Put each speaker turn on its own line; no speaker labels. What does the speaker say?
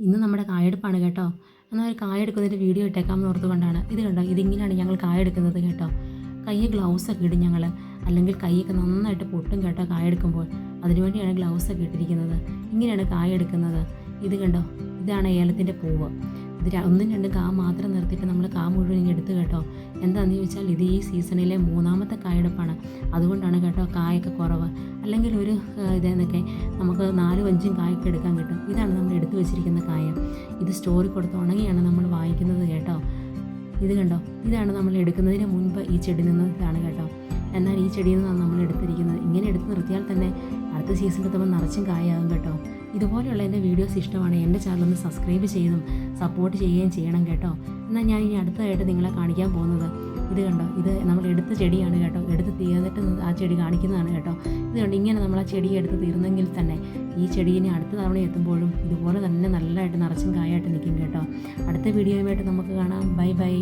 ഇന്ന് നമ്മുടെ കായെടുപ്പാണ് കേട്ടോ. എന്നാൽ ഒരു കായെടുക്കുന്നതിന്റെ വീഡിയോ ഇട്ടേക്കാം ഇട്ടേക്കാമെന്ന് ഓർത്തുകൊണ്ടാണ്. ഇത് കണ്ടോ? ഇതിങ്ങനെയാണ് ഞങ്ങൾ കായെടുക്കുന്നത് കേട്ടോ. കയ്യിൽ ഗ്ലൗസൊക്കെ ഇടും ഞങ്ങൾ അല്ലെങ്കിൽ കൈയൊക്കെ നന്നായിട്ട് പൊട്ടും കേട്ടോ കായെടുക്കുമ്പോൾ. അതിനുവേണ്ടിയാണ് ഗ്ലൗസൊക്കെ ഇട്ടിരിക്കുന്നത്. ഇങ്ങനെയാണ് കായെടുക്കുന്നത്. ഇത് കണ്ടോ? ഇതാണ് ഏലത്തിന്റെ പൂവ്. ഇത് ഒന്നും രണ്ടും കാ മാത്രം നിർത്തിയിട്ട് നമ്മൾ കാ മുഴുവൻ എടുത്ത് കേട്ടോ. എന്താണെന്ന് ചോദിച്ചാൽ ഇത് ഈ സീസണിലെ മൂന്നാമത്തെ കായെടുപ്പാണ്. അതുകൊണ്ടാണ് കേട്ടോ കായൊക്കെ കുറവ്. അല്ലെങ്കിൽ ഒരു ഇതെന്നൊക്കെ നമുക്ക് നാലും അഞ്ചും കായൊക്കെ എടുക്കാൻ കിട്ടും. ഇതാണ് നമ്മൾ എടുത്തു വെച്ചിരിക്കുന്ന കായ. ഇത് സ്റ്റോറി കൊടുത്ത് ഉണങ്ങിയാണ് നമ്മൾ വാങ്ങിക്കുന്നത് കേട്ടോ. ഇത് കണ്ടോ? ഇതാണ് നമ്മൾ എടുക്കുന്നതിന് മുൻപ് ഈ ചെടി നിന്നതാണ് കേട്ടോ. എന്നാൽ ഈ ചെടിയിൽ നിന്നാണ് നമ്മൾ എടുത്തിരിക്കുന്നത്. ഇങ്ങനെ എടുത്ത് നിർത്തിയാൽ തന്നെ അടുത്ത സീസണിൽ എത്തുമ്പോൾ നിറച്ചും കായാകും കേട്ടോ. ഇതുപോലെയുള്ള എന്റെ വീഡിയോസ് ഇഷ്ടമാണ് എന്റെ ചാനൽ ഒന്ന് സബ്സ്ക്രൈബ് ചെയ്തും സപ്പോർട്ട് ചെയ്യുകയും ചെയ്യണം കേട്ടോ. എന്നാൽ ഞാൻ ഇനി അടുത്തതായിട്ട് നിങ്ങളെ കാണിക്കാൻ പോകുന്നത് ഇത് കണ്ടോ? ഇത് നമ്മൾ എടുത്ത ചെടിയാണ് കേട്ടോ. എടുത്ത് തീർന്നിട്ട് ആ ചെടി കാണിക്കുന്നതാണ് കേട്ടോ. ഇത് കണ്ടോ? ഇങ്ങനെ നമ്മൾ ആ ചെടി എടുത്ത് തീർന്നെങ്കിൽ തന്നെ ഈ ചെടി ഇനി അടുത്ത തവണ എത്തുമ്പോഴും ഇതുപോലെ തന്നെ നല്ലതായിട്ട് നിറച്ചും കായായിട്ട് നിൽക്കും കേട്ടോ. അടുത്ത വീഡിയോയുമായിട്ട് നമുക്ക് കാണാം. Bye bye